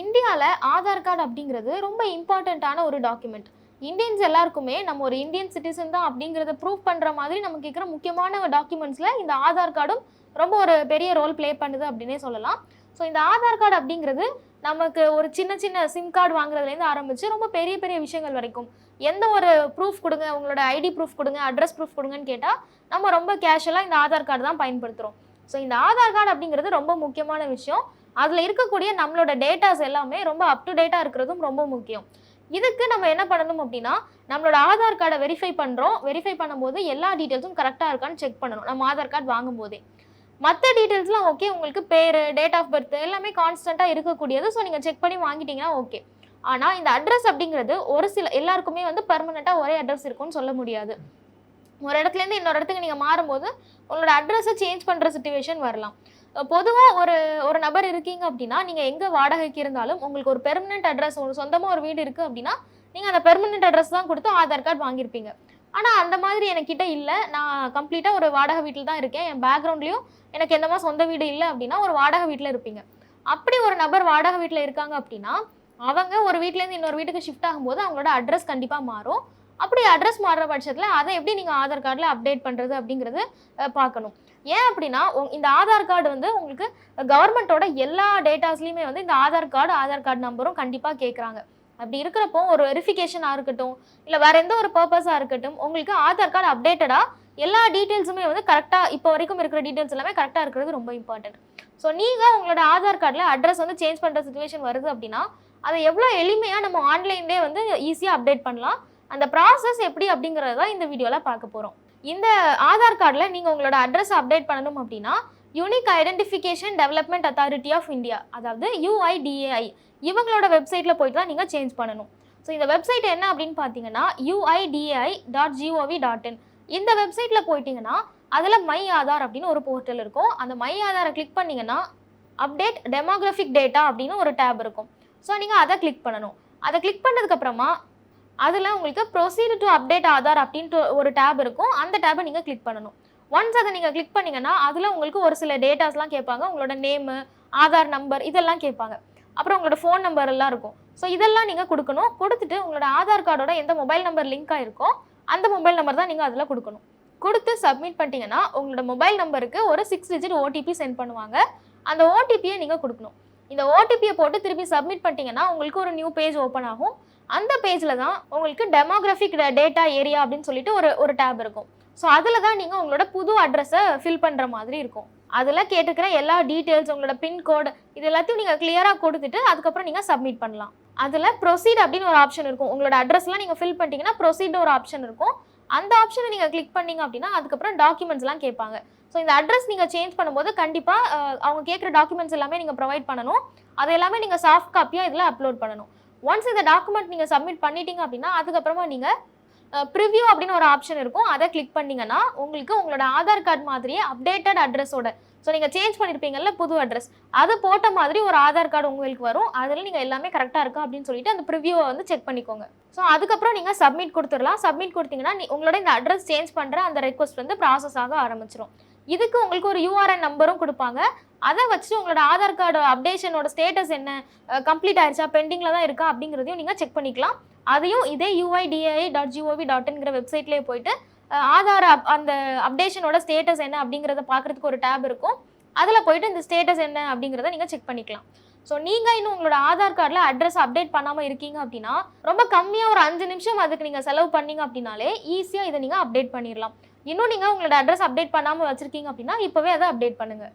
இந்தியாவில் ஆதார் கார்டு அப்படிங்கிறது ரொம்ப இம்பார்ட்டண்ட்டான ஒரு டாக்குமெண்ட் இந்தியன்ஸ் எல்லாருக்குமே நம்ம ஒரு இந்தியன் சிட்டிசன் தான் அப்படிங்கிறத ப்ரூவ் பண்ணுற மாதிரி நமக்கு இருக்கிற முக்கியமான டாக்குமெண்ட்ஸில் இந்த ஆதார் கார்டும் ரொம்ப ஒரு பெரிய ரோல் ப்ளே பண்ணுது அப்படின்னே சொல்லலாம். ஸோ இந்த ஆதார் கார்டு அப்படிங்கிறது நமக்கு ஒரு சின்ன சின்ன சிம் கார்டு வாங்குறதுலேருந்து ஆரம்பித்து ரொம்ப பெரிய பெரிய விஷயங்கள் வரைக்கும். எந்த ஒரு ப்ரூஃப் கொடுங்க உங்களோட ஐடி ப்ரூஃப் கொடுங்க அட்ரஸ் ப்ரூஃப் கொடுங்கன்னு கேட்டால் நம்ம ரொம்ப கேஷுவலாக இந்த ஆதார் கார்டு தான் பயன்படுத்துகிறோம் ஸோ இந்த ஆதார் கார்டு அப்படிங்கிறது ரொம்ப முக்கியமான விஷயம். அதில் இருக்கக்கூடிய நம்மளோட டேட்டாஸ் எல்லாமே ரொம்ப அப் டு டேட்டாக இருக்கிறதும் ரொம்ப முக்கியம். இதுக்கு நம்ம என்ன பண்ணணும் அப்படின்னா நம்மளோட ஆதார் கார்டை வெரிஃபை பண்ணுறோம் வெரிஃபை பண்ணும்போது எல்லா டீட்டெயில்ஸும் கரெக்டாக இருக்கான்னு செக் பண்ணணும். நம்ம ஆதார் கார்டு வாங்கும்போதே. மற்ற டீட்டெயில்ஸ்லாம் ஓகே உங்களுக்கு பேர் டேட் ஆஃப் பர்த் எல்லாமே கான்ஸ்டண்ட்டாக இருக்கக்கூடியது. ஸோ நீங்கள் செக் பண்ணி வாங்கிட்டீங்கன்னா ஓகே ஆனால் இந்த அட்ரஸ் அப்படிங்கிறது ஒரு சில எல்லாருக்குமே வந்து பர்மனெண்ட்டாக ஒரே அட்ரஸ் இருக்கும்னு சொல்ல முடியாது. ஒரு இடத்துலேருந்து இன்னொரு இடத்துக்கு நீங்கள் மாறும்போது உங்களோட அட்ரஸை சேஞ்ச் பண்ணுற சுச்சுவேஷன் வரலாம். பொதுவாக ஒரு ஒரு நபர் இருக்கீங்க அப்படின்னா நீங்கள் எங்கே வாடகைக்கு இருந்தாலும் உங்களுக்கு ஒரு பெர்மனெண்ட் அட்ரஸ் ஒரு சொந்தமாக ஒரு வீடு இருக்குது அப்படின்னா நீங்கள் அந்த பெர்மனெண்ட் அட்ரஸ் தான் கொடுத்து ஆதார் கார்டு வாங்கியிருப்பீங்க. ஆனால் அந்த மாதிரி என்கிட்ட இல்லை. நான் கம்ப்ளீட்டாக ஒரு வாடகை வீட்டில் தான் இருக்கேன். என் பேக்ரவுண்ட்லேயும் எனக்கு எந்த மாதிரி சொந்த வீடு இல்லை அப்படின்னா ஒரு வாடகை வீட்டில் இருப்பீங்க. அப்படி ஒரு நபர் வாடகை வீட்டில் இருக்காங்க அப்படின்னா அவங்க ஒரு வீட்டிலேருந்து இன்னொரு வீட்டுக்கு ஷிஃப்ட் ஆகும்போது அவங்களோட அட்ரஸ் கண்டிப்பாக மாறும். அப்படி அட்ரஸ் மாறுற பட்சத்தில் அதை எப்படி நீங்கள் ஆதார் கார்டில் அப்டேட் பண்ணுறது அப்படிங்கிறது பார்க்கணும். ஏன் அப்படின்னா இந்த ஆதார் கார்டு வந்து உங்களுக்கு கவர்மெண்ட்டோட எல்லா டேட்டாஸ்லையுமே வந்து இந்த ஆதார் கார்டு ஆதார் கார்டு நம்பரும் கண்டிப்பாக கேட்குறாங்க அப்படி இருக்கிறப்போ ஒரு வெரிஃபிகேஷனாக இருக்கட்டும் இல்லை வேறு எந்த ஒரு பர்பஸாக இருக்கட்டும் உங்களுக்கு ஆதார் கார்டு அப்டேட்டடாக எல்லா டீட்டெயில்ஸுமே வந்து கரெக்டாக இப்போ வரைக்கும் இருக்கிற டீட்டெயில்ஸ் எல்லாமே கரெக்டாக இருக்கிறது ரொம்ப இம்பார்ட்டன்ட் ஸோ நீங்கள் உங்களோட ஆதார் கார்டில் அட்ரஸ் வந்து சேஞ்ச் பண்ணுற சுச்சுவேஷன் வருது அப்படின்னா அதை எவ்வளோ எளிமையாக நம்ம ஆன்லைன்லேயே வந்து ஈஸியாக அப்டேட் பண்ணலாம். அந்த ப்ராசஸ் எப்படி அப்படிங்கிறது தான் இந்த வீடியோவில் பார்க்க போகிறோம் இந்த ஆதார் கார்டில் நீங்கள் உங்களோட அட்ரஸ் அப்டேட் பண்ணணும் அப்படின்னா unique identification development authority of India அதாவது யூஐடிஏஐ இவங்களோட வெப்சைட்டில் போயிட்டு தான் நீங்கள் சேஞ்ச் பண்ணணும். ஸோ இந்த வெப்சைட் என்ன அப்படின்னு பார்த்தீங்கன்னா UIDAI dot G O V dot in இந்த வெப்சைட்டில் போயிட்டீங்கன்னா அதில் மை ஆதார் அப்படின்னு ஒரு போர்ட்டல் இருக்கும். அந்த மை ஆதாரை கிளிக் பண்ணீங்கன்னா அப்டேட் டெமோகிராஃபிக் டேட்டா அப்படின்னு ஒரு டேப் இருக்கும். ஸோ நீங்கள் அதை கிளிக் பண்ணணும். அதை கிளிக் பண்ணதுக்கப்புறமா அதில் உங்களுக்கு ப்ரொசீடு டு அப்டேட் ஆதார் அப்படின்ட்டு ஒரு டேப் இருக்கும். அந்த டேபை நீங்கள் கிளிக் பண்ணணும். ஒன்ஸ் அதை நீங்கள் கிளிக் பண்ணீங்கன்னா அதில் உங்களுக்கு ஒரு சில டேட்டாஸ்லாம் கேட்பாங்க. உங்களோட நேமு ஆதார் நம்பர் இதெல்லாம் கேட்பாங்க. அப்புறம் உங்களோட ஃபோன் நம்பர் எல்லாம் இருக்கும். ஸோ இதெல்லாம் நீங்கள் கொடுக்கணும். கொடுத்துட்டு உங்களோட ஆதார் கார்டோட எந்த மொபைல் நம்பர் லிங்க் ஆகிருக்கோ அந்த மொபைல் நம்பர் தான் நீங்கள் அதில் கொடுக்கணும். கொடுத்து சப்மிட் பண்ணிட்டீங்கன்னா உங்களோட மொபைல் நம்பருக்கு ஒரு சிக்ஸ் டிஜிட் ஓடிபி சென்ட் பண்ணுவாங்க. அந்த ஓடிபியை நீங்கள் கொடுக்கணும். இந்த ஓடிபியை போட்டு திருப்பி சப்மிட் பண்ணிட்டீங்கன்னா உங்களுக்கு ஒரு நியூ பேஜ் ஓப்பன் ஆகும். அந்த பேஜில் தான் உங்களுக்கு டெமோகிராஃபிக் டேட்டா ஏரியா அப்படின்னு சொல்லிட்டு ஒரு ஒரு டேப் இருக்கும். ஸோ அதில் தான் நீங்கள் உங்களோட புது அட்ரஸை ஃபில் பண்ணுற மாதிரி இருக்கும். அதில் கேட்டுக்கிற எல்லா டீட்டெயில்ஸ் உங்களோட பின்கோடு இது எல்லாத்தையும் நீங்கள் கிளியராக கொடுத்துட்டு அதுக்கப்புறம் நீங்கள் சப்மிட் பண்ணலாம். அதில் ப்ரொசீட் அப்படின்னு ஒரு ஆப்ஷன் இருக்கும். உங்களோட அட்ரஸ்லாம் நீங்கள் ஃபில் பண்ணிட்டீங்கன்னா ப்ரொசீட் ஒரு ஆப்ஷன் இருக்கும். அந்த ஆப்ஷனை நீங்கள் கிளிக் பண்ணீங்க அப்படின்னா அதுக்கப்புறம் டாக்குமெண்ட்ஸ்லாம் கேட்பாங்க. ஸோ இந்த அட்ரஸ் நீங்கள் சேஞ்ச் பண்ணும்போது கண்டிப்பாக அவங்க கேட்குற டாக்குமெண்ட்ஸ் எல்லாமே நீங்கள் ப்ரொவைட் பண்ணணும். அது எல்லாமே நீங்கள் சாஃப்ட் காப்பியாக இதில் அப்லோட் பண்ணணும். ஒன்ஸ் இந்த டாக்குமெண்ட் நீங்கள் சப்மிட் பண்ணிட்டீங்க அப்படின்னா அதுக்கப்புறமா நீங்கள் ப்ரிவ்யூ அப்படின்னு ஒரு ஆப்ஷன் இருக்கும். அதை கிளிக் பண்ணிங்கன்னா உங்களுக்கு உங்களோட ஆதார் கார்டு மாதிரியே அப்டேட்டட் அட்ரஸோட ஸோ நீங்கள் சேஞ்ச் பண்ணியிருப்பீங்கல்ல புது அட்ரஸ் அது போட்ட மாதிரி ஒரு ஆதார் கார்டு உங்களுக்கு வரும். அதில் நீங்கள் எல்லாமே கரெக்டாக இருக்கா அப்படின்னு சொல்லிட்டு அந்த ப்ரிவியூவை வந்து செக் பண்ணிக்கோங்க. ஸோ அதுக்கப்புறம் நீங்கள் சப்மிட் கொடுத்துடலாம். சப்மிட் கொடுத்தீங்கன்னா நீ உங்களோட இந்த அட்ரஸ் சேஞ்ச் பண்ணுற அந்த ரெக்வஸ்ட் வந்து ப்ராசஸ் ஆக ஆரம்பிச்சிடும் இதுக்கு உங்களுக்கு ஒரு யூஆர்என் நம்பரும் கொடுப்பாங்க. அதை வச்சு உங்களோட ஆதார் கார்டு அப்டேஷனோட ஸ்டேட்டஸ் என்ன? கம்ப்ளீட் ஆயிடுச்சா பெண்டிங்கில் தான் இருக்கா? அப்படிங்கிறதையும் நீங்கள் செக் பண்ணிக்கலாம். அதையும் இதே UIDAI dot G O V dot இன்கிற வெப்சைட்லேயே போயிட்டு ஆதார ஆதார் அப் அந்த அப்டேஷனோட ஸ்டேட்டஸ் என்ன அப்படிங்கிறத பார்க்குறதுக்கு ஒரு டேப் இருக்கும். அதில் போயிட்டு இந்த ஸ்டேட்டஸ் என்ன அப்படிங்கிறத நீங்கள் செக் பண்ணிக்கலாம். ஸோ நீங்கள் இன்னும் உங்களோட ஆதார் கார்டில் அட்ரஸ் அப்டேட் பண்ணாமல் இருக்கீங்க அப்படின்னா ரொம்ப கம்மியாக ஒரு அஞ்சு நிமிஷம் அதுக்கு நீங்கள் செலவு பண்ணீங்க அப்படின்னாலே ஈஸியாக இதை நீங்கள் அப்டேட் பண்ணிடலாம் இன்னும் நீங்கள் உங்களோட அட்ரஸ் அப்டேட் பண்ணாமல் வச்சுருக்கீங்க அப்படின்னா இப்போவே அதை அப்டேட் பண்ணுங்கள்